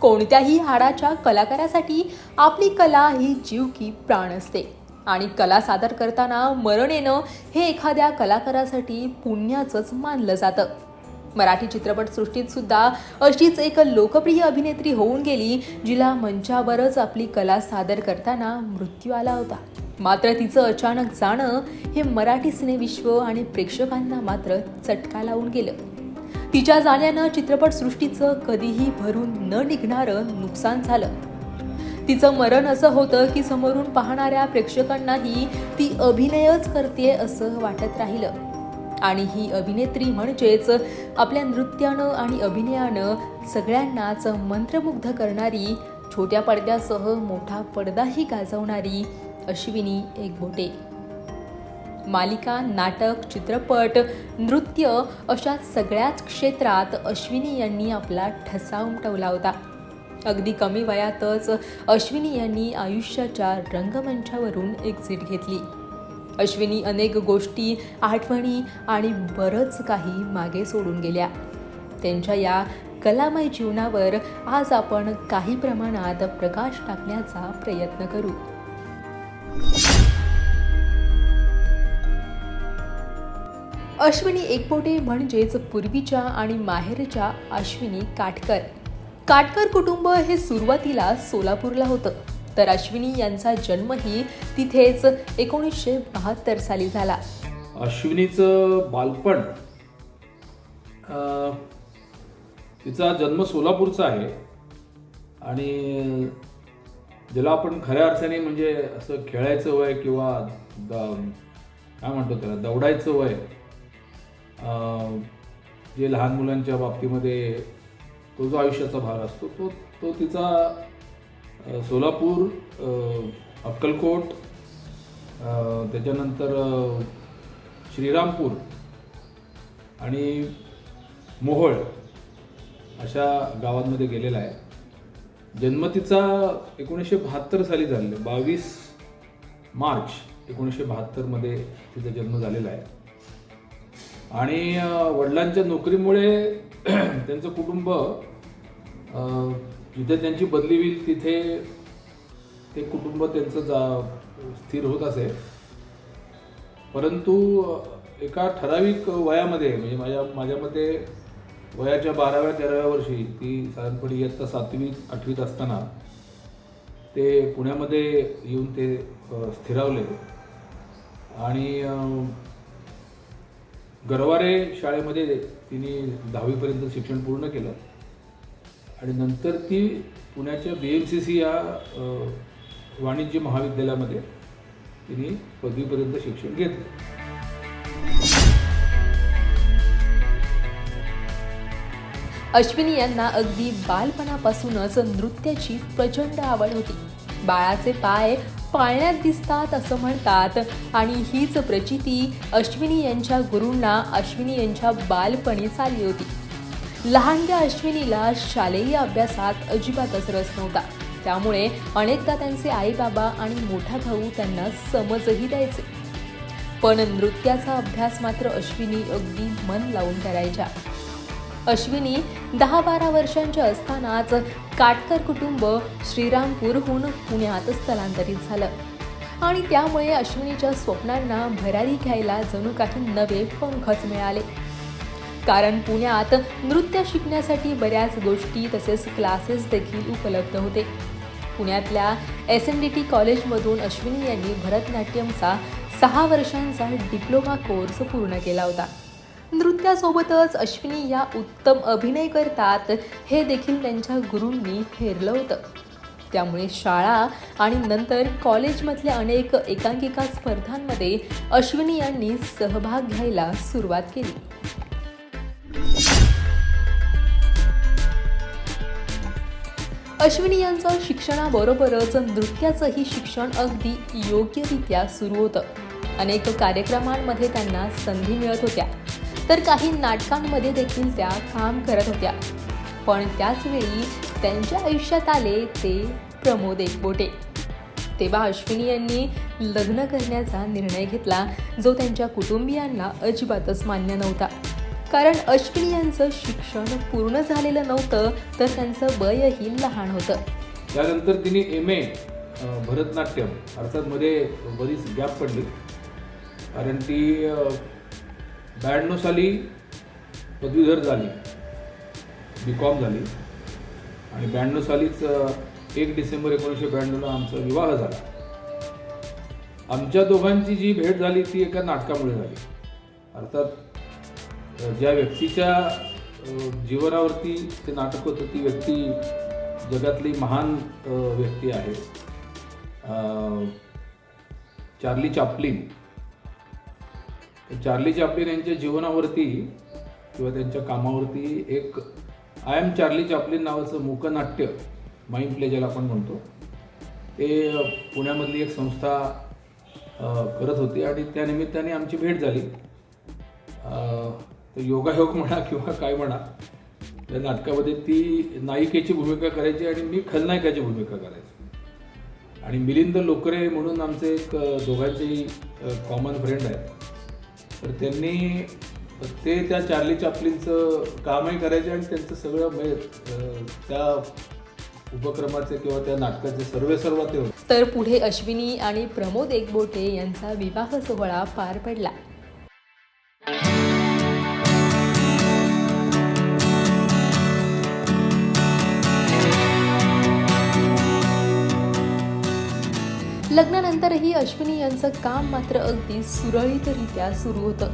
कोणत्याही हाडाच्या कलाकारासाठी आपली कला ही जीव की प्राण असते. आणि कला सादर करताना मरण येणं हे एखाद्या कलाकारासाठी पुण्याचंच मानलं जातं. मराठी चित्रपटसृष्टीत सुद्धा अशीच एक लोकप्रिय अभिनेत्री होऊन गेली जिला मंचावरच आपली कला सादर करताना मृत्यू आला होता. मात्र तिचं अचानक जाणं हे मराठी सिनेविश्व आणि प्रेक्षकांना मात्र चटका लावून गेलं. तिच्या जाण्यानं चित्रपटसृष्टीचं कधीही भरून न निघणारं नुकसान झालं. तिचं मरण असं होतं की समोरून पाहणाऱ्या प्रेक्षकांनाही ती अभिनयच करते असं वाटत राहिलं. आणि ही अभिनेत्री म्हणजेच आपल्या नृत्यानं आणि अभिनयानं सगळ्यांनाच मंत्रमुग्ध करणारी छोट्या पडद्यासह मोठा पडदाही गाजवणारी अश्विनी एकबोटे. मालिका नाटक चित्रपट नृत्य अशा सगळ्याच क्षेत्रात अश्विनी यांनी आपला ठसा उमटवला होता. अगदी कमी वयातच अश्विनी यांनी आयुष्याच्या रंगमंचावरून एक्झिट घेतली. अश्विनी अनेक गोष्टी आठवणी आणि बरंच काही मागे सोडून गेल्या. त्यांच्या या कलामय जीवनावर आज आपण काही प्रमाणात प्रकाश टाकण्याचा प्रयत्न करू. अश्विनी एकबोटे म्हणजेच पूर्वीच्या आणि माहेरच्या अश्विनी काटकर. काटकर कुटुंब हे सुरुवातीला सोलापूरला होतं. तर अश्विनी यांचा जन्मही तिथेच एकोणीसशे बहात्तर साली झाला. अश्विनीचं बालपण अं, तिचा जन्म सोलापूरचा आहे. आणि ज्याला आपण खऱ्या अर्थाने म्हणजे असं खेळायचं वय किंवा द- काय म्हणतो त्याला दौडायचं वय जे लहान मुलांच्या बाबतीमध्ये तो जो आयुष्याचा भाग असतो तो तो तिचा सोलापूर अक्कलकोट त्याच्यानंतर श्रीरामपूर आणि मोहोळ अशा गावांमध्ये गेलेला आहे. जन्म तिचा एकोणीसशे बहात्तर साली झालेला बावीस मार्च एकोणीसशे बहात्तरमध्ये तिचा जन्म झालेला आहे. आणि वडिलांच्या नोकरीमुळे त्यांचं कुटुंब जिथे त्यांची बदली होईल तिथे ते कुटुंब त्यांचं जा स्थिर होत असे परंतु एका ठराविक वयामध्ये म्हणजे माझ्या माझ्या मते वयाच्या बाराव्या तेराव्या वर्षी ती साधारणपणे इयत्ता सातवी आठवीत असताना ते पुण्यामध्ये येऊन ते स्थिरावले. आणि गरवारे शाळेमध्ये तिने दहावीपर्यंत शिक्षण पूर्ण केलं. आणि नंतर ती पुण्याच्या बी एम सी सी या वाणिज्य महाविद्यालयामध्ये तिने पदवीपर्यंत शिक्षण घेतलं. अश्विनी यांना अगदी बालपणापासूनच नृत्याची प्रचंड आवड होती. बाळाचे पाय पाळण्यात दिसतात असं म्हणतात. आणि हीच प्रचिती अश्विनी यांच्या गुरूंना अश्विनी यांच्या बालपणी चालली होती. लहानग्या अश्विनीला शालेय अभ्यासात अजिबातच रस नव्हता. त्यामुळे अनेकदा त्यांचे आई बाबा आणि मोठा भाऊ त्यांना समजही द्यायचे. पण नृत्याचा अभ्यास मात्र अश्विनी अगदी मन लावून करायच्या. अश्विनी दहा बारा वर्षांच्या असतानाच काटकर कुटुंब श्रीरामपूरहून पुण्यात स्थलांतरित झालं. आणि त्यामुळे अश्विनीच्या स्वप्नांना भरारी घ्यायला जणू काही नवे पंखच मिळाले. कारण पुण्यात नृत्य शिकण्यासाठी बऱ्याच गोष्टी तसेच क्लासेस देखील उपलब्ध होते. पुण्यातल्या एस एन डी टी कॉलेजमधून अश्विनी यांनी भरतनाट्यमचा सहा वर्षांचा डिप्लोमा कोर्स पूर्ण केला होता. नृत्यासोबतच अश्विनी या उत्तम अभिनय करतात हे देखील त्यांच्या गुरूंनी हेरलं होतं. त्यामुळे शाळा आणि नंतर कॉलेजमधल्या अनेक एकांकिका स्पर्धांमध्ये अश्विनी यांनी सहभाग घ्यायला सुरुवात केली. अश्विनी यांचं शिक्षणाबरोबरच नृत्याचंही शिक्षण अगदी योग्यरित्या सुरू होतं. अनेक कार्यक्रमांमध्ये त्यांना संधी मिळत होत्या. तर काही नाटकांमध्ये देखील त्या काम करत होत्या. पण त्याचवेळी त्यांच्या आयुष्यात आले ते प्रमोद एकबोटे. तेव्हा अश्विनी यांनी लग्न करण्याचा निर्णय घेतला जो त्यांच्या कुटुंबियांना अजिबातच मान्य नव्हता. कारण अश्विनी यांचं शिक्षण पूर्ण झालेलं नव्हतं तर त्यांचं वयही लहान होतं. त्यानंतर तिने एम ए भरतनाट्यम अर्थात मध्ये बरीच गॅप पडली. कारण ती ब्याण्णव साली पदवीधर झाली बी कॉम झाली. आणि ब्याण्णव सालीच एक डिसेंबर एकोणीसशे ब्याण्णवला आमचा विवाह झाला. आमच्या दोघांची जी भेट झाली ती एका नाटकामुळे झाली. अर्थात ज्या व्यक्तीच्या जीवनावरती ते नाटक होतं ती व्यक्ती जगातली महान व्यक्ती आहे. Charlie Chaplin. चार्ली चापलिन यांच्या जीवनावरती किंवा त्यांच्या कामावरती एक आय एम चार्ली चापलिन नावाचं मूकनाट्य माइंड प्ले ज्याला आपण म्हणतो ते पुण्यामधली एक संस्था करत होती आणि त्यानिमित्ताने आमची भेट झाली. तर योगायोग म्हणा किंवा काय म्हणा त्या नाटकामध्ये ती नायिकेची भूमिका करायची आणि मी खलनायकाची भूमिका करायची. आणि मिलिंद लोकरे म्हणून आमचे एक अ, दोघांचेही कॉमन फ्रेंड आहेत. तर त्यांनी ते त्या चार्ली चापलींचं कामही करायचे आणि त्यांचं सगळं म्हणजे त्या उपक्रमाचे किंवा त्या नाटकाचे सर्व सर्व ते होते. तर पुढे अश्विनी आणि प्रमोद एकबोटे यांचा विवाह सोहळा पार पडला. त्यानंतरही अश्विनी यांचं काम मात्र अगदी सुरळीतरित्या सुरू होतं.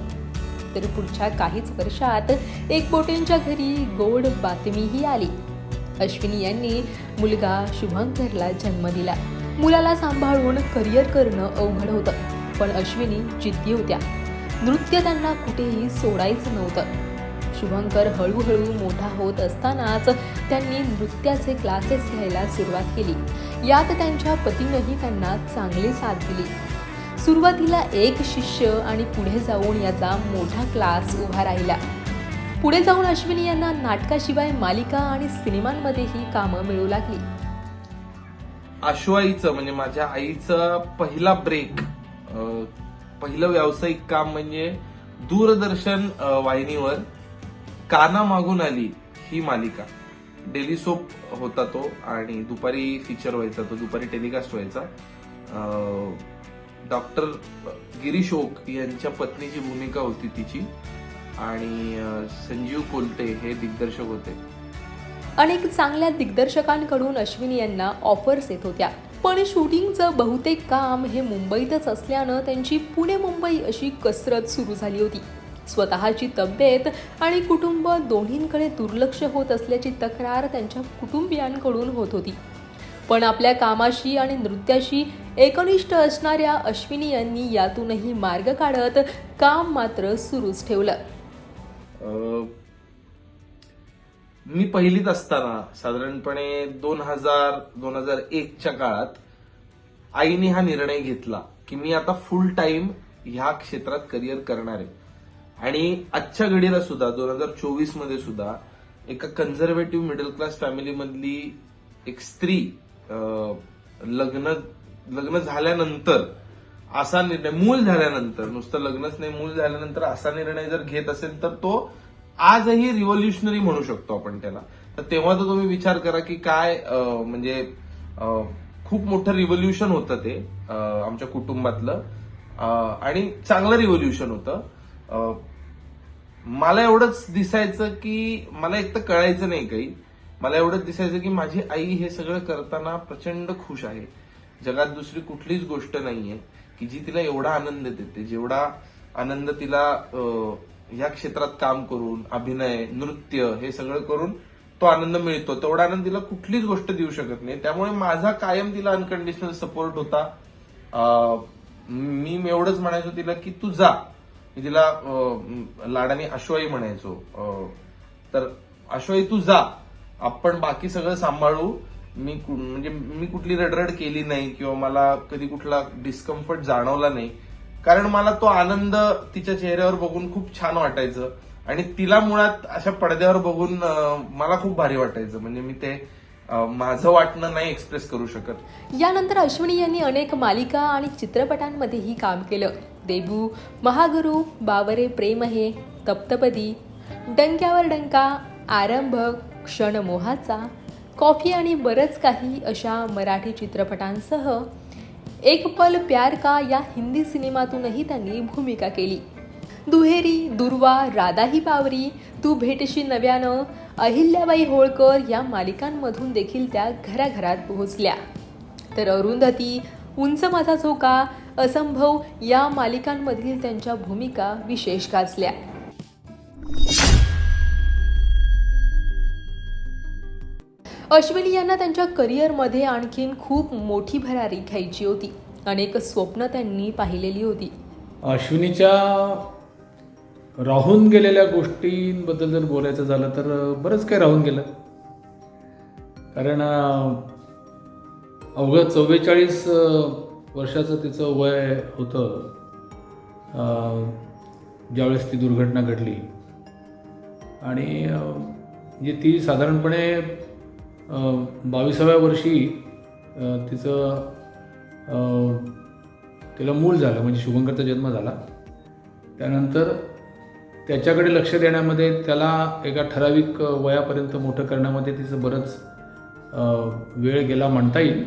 तर पुढच्या काहीच वर्षात एकबोटेंच्या घरी गोड बातमीही आली. अश्विनी यांनी मुलगा शुभंकरला जन्म दिला. मुलाला सांभाळून करिअर करणं अवघड होतं पण अश्विनी जिद्दी होत्या. नृत्य त्यांना कुठेही सोडायचं नव्हतं. शुभंकर हळूहळू मोठा होत असतानाच त्यांनी नृत्याचे क्लासेस घ्यायला सुरुवात केली. यात त्यांच्या पतीनंही त्यांना चांगली साथ दिली. सुरुवातीला एक शिष्य आणि पुढे जाऊन याचा मोठा क्लास उभा राहिला. पुढे जाऊन अश्विनी यांना नाटकाशिवाय मालिका आणि सिनेमांमध्येही कामं मिळू लागली. आशुआईचं म्हणजे माझ्या आईचा पहिला ब्रेक पहिलं व्यावसायिक काम म्हणजे दूरदर्शन वाहिनीवर काना मागून आली ही मालिका. डेली सोप होता तो आणि दुपारी फीचर व्हायचा तो दुपारी टेलिकास्ट व्हायचा. डॉक्टर गिरीश ओक यांच्या पत्नीची भूमिका होती तिची आणि संजीव कोलते हे दिग्दर्शक होते. अनेक चांगल्या दिग्दर्शकांकडून अश्विनी यांना ऑफर्स येत होत्या. पण शूटिंगचं बहुतेक काम हे मुंबईतच असल्यानं त्यांची पुणे मुंबई अशी कसरत सुरू झाली होती. स्वतःची तब्येत आणि कुटुंब दोन्हींकडे दुर्लक्ष होत असल्याची तक्रार त्यांच्या कुटुंबियांकडून होत होती. पण आपल्या कामाशी आणि नृत्याशी एकनिष्ठ असणाऱ्या अश्विनी यांनी यातूनही मार्ग काढत काम मात्र सुरूच ठेवलं. मी पहिलीत असताना साधारणपणे दोन हजार दोन हजार एकच्या काळात आईने हा निर्णय घेतला की मी आता फुल टाइम ह्या क्षेत्रात करिअर करणार आहे. आणि आजच्या घडीला सुद्धा दोन हजार चोवीसमध्ये सुद्धा एका कन्झर्वेटिव्ह मिडल क्लास फॅमिली मधली एक स्त्री लग्न लग्न झाल्यानंतर असा निर्णय मूल झाल्यानंतर नुसतं लग्नच नाही मूल झाल्यानंतर असा निर्णय जर घेत असेल तर तो आजही रिव्होल्युशनरी म्हणू शकतो आपण त्याला. तर तेव्हा तर तुम्ही विचार करा की काय म्हणजे खूप मोठं रिव्होल्युशन होतं ते आमच्या कुटुंबातलं. आणि चांगलं रिव्होल्युशन होतं. मला एवढंच दिसायचं की मला एक तर कळायचं नाही काही. मला एवढंच दिसायचं की माझी आई हे सगळं करताना प्रचंड खुश आहे. जगात दुसरी कुठलीच गोष्ट नाहीये की जी तिला एवढा आनंद देते जेवढा आनंद तिला या ह्या क्षेत्रात काम करून अभिनय नृत्य हे सगळं करून तो आनंद मिळतो. तेवढा आनंद तिला कुठलीच गोष्ट देऊ शकत नाही. त्यामुळे माझा कायम तिला अनकंडिशनल सपोर्ट होता. मी एवढंच म्हणायचो तिला की तू जा. मी तिला लाडाने अश्वाई म्हणायचो. तर अश्वाई तू जा. आपण बाकी सगळं सांभाळू. मी कु- म्हणजे मी कुठली रडरड केली नाही किंवा मला कधी कुठला डिस्कम्फर्ट जाणवला नाही. कारण मला तो आनंद तिच्या चेहऱ्यावर बघून खूप छान वाटायचं. आणि तिला मुळात अशा पडद्यावर बघून मला खूप भारी वाटायचं. म्हणजे मी ते माझं वाटणं नाही एक्सप्रेस करू शकत. यानंतर अश्विनी यांनी अनेक मालिका आणि चित्रपटांमध्येही काम केलं. देबू महागुरु बावरे प्रेम हे तप्तपदी डंक्यावर डंका आरंभ क्षणमोहाचा कॉफी आणि बरंच काही अशा मराठी चित्रपटांसह एक पल प्यार का या हिंदी सिनेमातूनही त्यांनी भूमिका केली दुहेरी दुर्वा राधाही बावरी तू भेटशी नव्यानं अहिल्याबाई होळकर या मालिकांमधून देखील त्या घराघरात पोहोचल्या तर अरुंधती उंच माझा झोका असंभव या मालिकांमधील त्यांच्या भूमिका विशेष गाजल्या. अश्विनी यांना त्यांच्या करिअरमध्ये आणखीन खूप मोठी भरारी घ्यायची होती. अनेक स्वप्न त्यांनी पाहिलेली होती. अश्विनीच्या राहून गेलेल्या गोष्टींबद्दल जर बोलायचं झालं तर बरंच काही राहून गेलं. कारण अं, अवघं चव्वेचाळीस वर्षाचं तिचं वय होतं ज्यावेळेस ती दुर्घटना घडली. आणि अं, म्हणजे ती साधारणपणे बावीसाव्या वर्षी तिचं तिला मूल झालं म्हणजे शुभंकरचा जन्म झाला. त्यानंतर त्याच्याकडे लक्ष देण्यामध्ये त्याला एका ठराविक वयापर्यंत मोठं करण्यामध्ये तिचं बरंच वेळ गेला म्हणता येईल.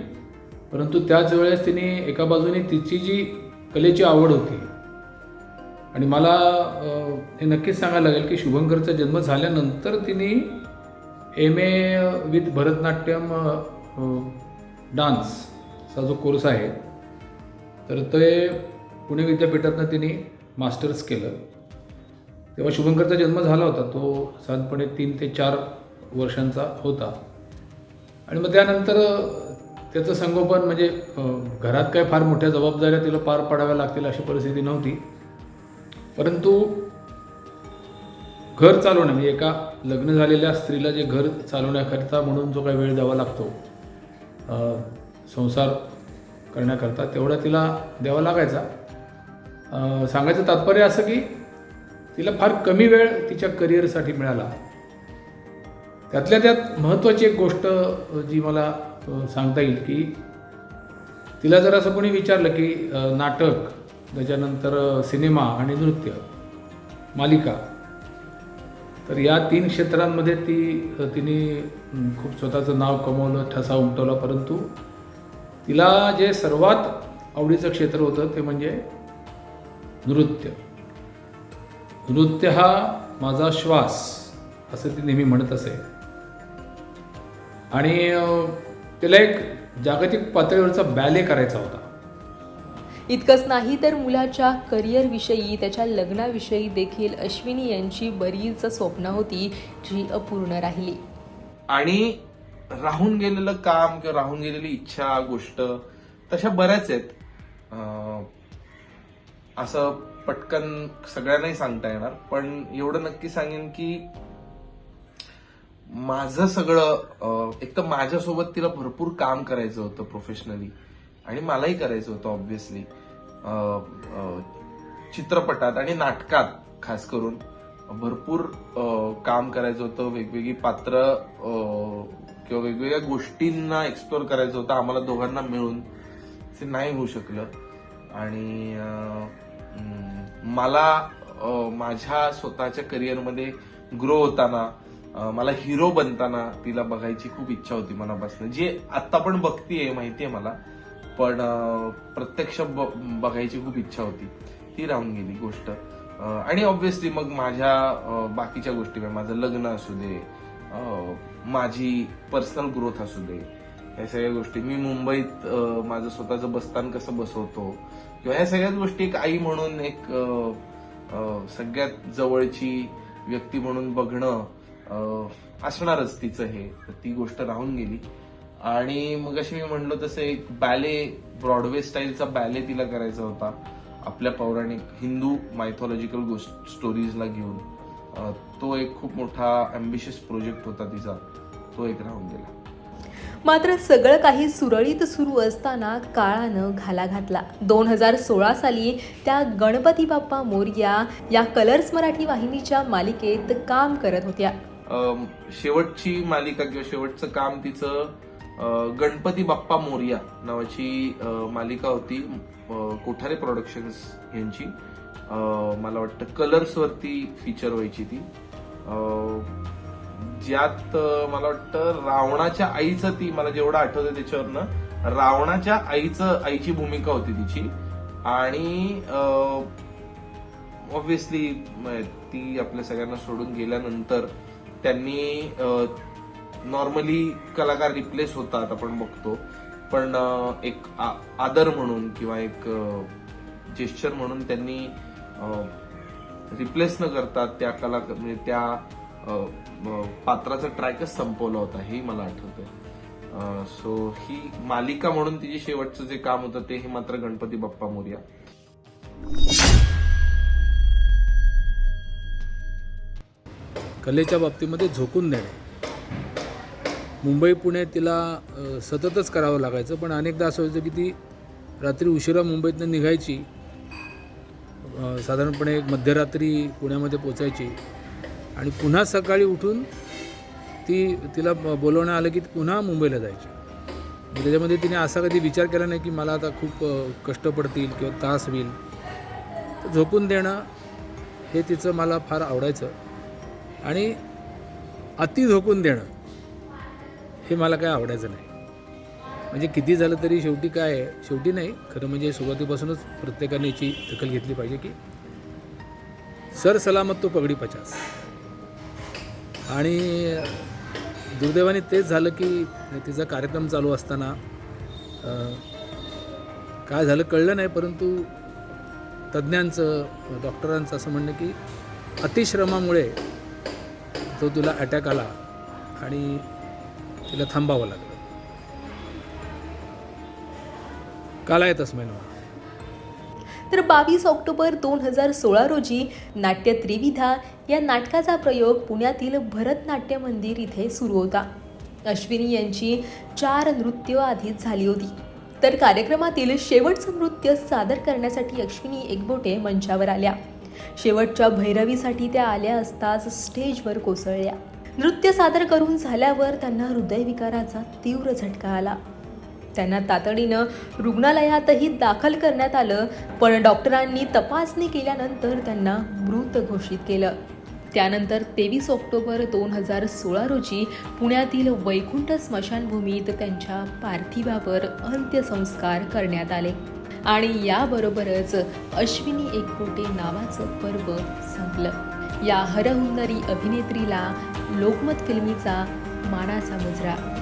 परंतु त्याच वेळेस तिने एका बाजूने तिची जी कलेची आवड होती आणि मला हे नक्कीच सांगायला लागेल की शुभंकरचा जन्म झाल्यानंतर तिने एम ए विथ भरतनाट्यम डान्सचा जो कोर्स आहे तर ते पुणे विद्यापीठातनं तिने मास्टर्स केलं. तेव्हा शुभंकरचा जन्म झाला होता तो साधारणपणे तीन ते चार वर्षांचा होता. आणि मग त्यानंतर त्याचं संगोपन म्हणजे घरात काय फार मोठ्या जबाबदाऱ्या तिला पार पाडाव्या लागतील अशी परिस्थिती नव्हती. परंतु घर चालवणं म्हणजे एका लग्न झालेल्या स्त्रीला जे घर चालवण्याकरता म्हणून जो काही वेळ द्यावा लागतो संसार करण्याकरता तेवढा तिला द्यावा लागायचा. सांगायचं तात्पर्य असं की तिला फार कमी वेळ तिच्या करिअरसाठी मिळाला. त्यातल्या त्यात महत्त्वाची एक गोष्ट जी मला सांगता येईल की तिला जर असं कोणी विचारलं की नाटक त्याच्यानंतर सिनेमा आणि नृत्य मालिका तर या तीन क्षेत्रांमध्ये ती तिने खूप स्वतःचं नाव कमवलं ठसा उमटवला परंतु तिला जे सर्वात आवडीचं क्षेत्र होतं ते म्हणजे नृत्य. नृत्य हा माझा श्वास असं ती नेहमी म्हणत असे. आणि तिला एक जागतिक पातळीवरचा बॅले करायचा होता. इतकंच नाही तर मुलाच्या करिअरविषयी त्याच्या लग्नाविषयी देखील अश्विनी यांची बरीच स्वप्न होती जी अपूर्ण राहिली. आणि राहून गेलेलं काम किंवा राहून गेलेली इच्छा गोष्ट तशा बऱ्याच आहेत. अं, असं पटकन सगळ्यांनाही सांगता येणार पण एवढं नक्की सांगेन की माझं सगळं एक तर माझ्यासोबत तिला भरपूर काम करायचं होतं प्रोफेशनली आणि मलाही करायचं होतं ऑब्व्हियसली चित्रपटात आणि नाटकात खास करून. भरपूर काम करायचं होतं वेगवेगळी पात्र किंवा वेगवेगळ्या गोष्टींना एक्सप्लोर करायचं होतं आम्हाला दोघांना मिळून. ते नाही होऊ शकलं. आणि मला माझ्या स्वतःच्या करिअरमध्ये ग्रो होताना मला हिरो बनताना तिला बघायची खूप इच्छा होती मनापासून. जे आत्ता पण बघतीये माहितीये मला पण प्रत्यक्ष ब- बघायची खूप इच्छा होती. ती राहून गेली गोष्ट. आणि ऑब्व्हियसली मग माझ्या बाकीच्या गोष्टी म्हणजे माझं लग्न असू दे माझी पर्सनल ग्रोथ असू दे या सगळ्या गोष्टी. मी मुंबईत माझं स्वतःचं बसतान कसं बसवतो किंवा ह्या सगळ्याच गोष्टी एक आई म्हणून एक सगळ्यात जवळची व्यक्ती म्हणून बघणं असणारच तिचं हे. तर ती गोष्ट राहून गेली. आणि मग अशी मी म्हणलो तसं एक बॅले ब्रॉडवे स्टाईलचा बॅले तिला करायचा होता. आपल्या पौराणिक हिंदू मायथॉलॉजिकल गोष्ट स्टोरीजला घेऊन. तो एक खूप मोठा अम्बिशियस प्रोजेक्ट होता तिचा. तो एक राहून गेला. मात्र सगळं काही सुरळीत सुरू असताना काळानं घाला घातला. दोन हजार सोळा साली त्या गणपती बाप्पा मोरया या कलर्स मराठी वाहिनीच्या मालिकेत काम करत होत्या. शेवटची मालिका किंवा शेवटचं काम तिचं गणपती बाप्पा मोरिया नावाची मालिका होती कोठारे प्रोडक्शन्स यांची. मला वाटतं कलर्सवरती फीचर व्हायची ती. ज्यात मला वाटतं रावणाच्या आईचं ती मला जेवढं आठवतं त्याच्यावरनं रावणाच्या आईचं आईची भूमिका होती तिची. आणि ऑब्विसली ती आपल्या सगळ्यांना सोडून गेल्यानंतर त्यांनी नॉर्मली कलाकार रिप्लेस होतात आपण बघतो. पण एक आ- आदर म्हणून किंवा एक जेस्चर म्हणून त्यांनी रिप्लेस न करतात त्या कला म्हणजे त्या पात्राचा ट्रॅकच संपवला होता हे मला आठवतंय. सो ही मालिका म्हणून तिचे शेवटचं जे काम होतं ते हे मात्र गणपती बाप्पा मोर्या. कलेच्या बाबतीमध्ये झोकून देणे. मुंबई पुणे तिला सततच करावं लागायचं. पण अनेकदा असं व्हायचं की ती रात्री उशिरा मुंबईतनं निघायची. साधारणपणे एक मध्यरात्री पुण्यामध्ये पोचायची. आणि पुन्हा सकाळी उठून ती तिला ब- बोलवणं आलं की पुन्हा मुंबईला जायची. म्हणजे त्याच्यामध्ये तिने असा कधी विचार केला नाही की मला आता खूप कष्ट पडतील किंवा त्रास होईल. तर देणं हे तिचं मला फार आवडायचं. आणि अति झोकून देणं हे मला काय आवडायचं नाही. म्हणजे किती झालं तरी शेवटी काय आहे शेवटी नाही खरं म्हणजे सुरुवातीपासूनच प्रत्येकाने याची दखल घेतली पाहिजे की सर सलामत तो पगडी पचास. आणि दुर्दैवाने तेच झालं की तिचा कार्यक्रम चालू असताना काय झालं कळलं नाही परंतु तज्ज्ञांचं डॉक्टरांचं असं म्हणणं की अतिश्रमामुळे तो तुला अटॅक आला आणि तिला थांबावं लागलं. काला येत अस्मै तर बावीस ऑक्टोबर दोन हजार सोळा रोजी नाट्य त्रिविधा या नाटकाचा प्रयोग पुण्यातील भरतनाट्य मंदिर इथे सुरू होता. अश्विनी यांची चार नृत्य आधीच झाली होती. तर कार्यक्रमातील शेवटचं नृत्य सादर करण्यासाठी अश्विनी एकबोटे मंचावर आल्या. शेवटच्या भैरवीसाठी त्या आल्या असताच स्टेजवर कोसळल्या. नृत्य सादर करून झाल्यावर त्यांना हृदयविकाराचा तीव्र झटका आला. त्यांना तातडीनं रुग्णालयातही दाखल करण्यात आलं पण डॉक्टरांनी तपासणी केल्यानंतर त्यांना मृत घोषित केलं. त्यानंतर तेवीस ऑक्टोबर दोन हजार सोळा रोजी पुण्यातील वैकुंठ स्मशानभूमीत त्यांच्या पार्थिवावर अंत्यसंस्कार करण्यात आले. आणि याबरोबरच अश्विनी एकपोटे नावाचं पर्व संपलं. या हरहुन्नरी अभिनेत्रीला लोकमत फिल्मीचा मानाचा मुजरा.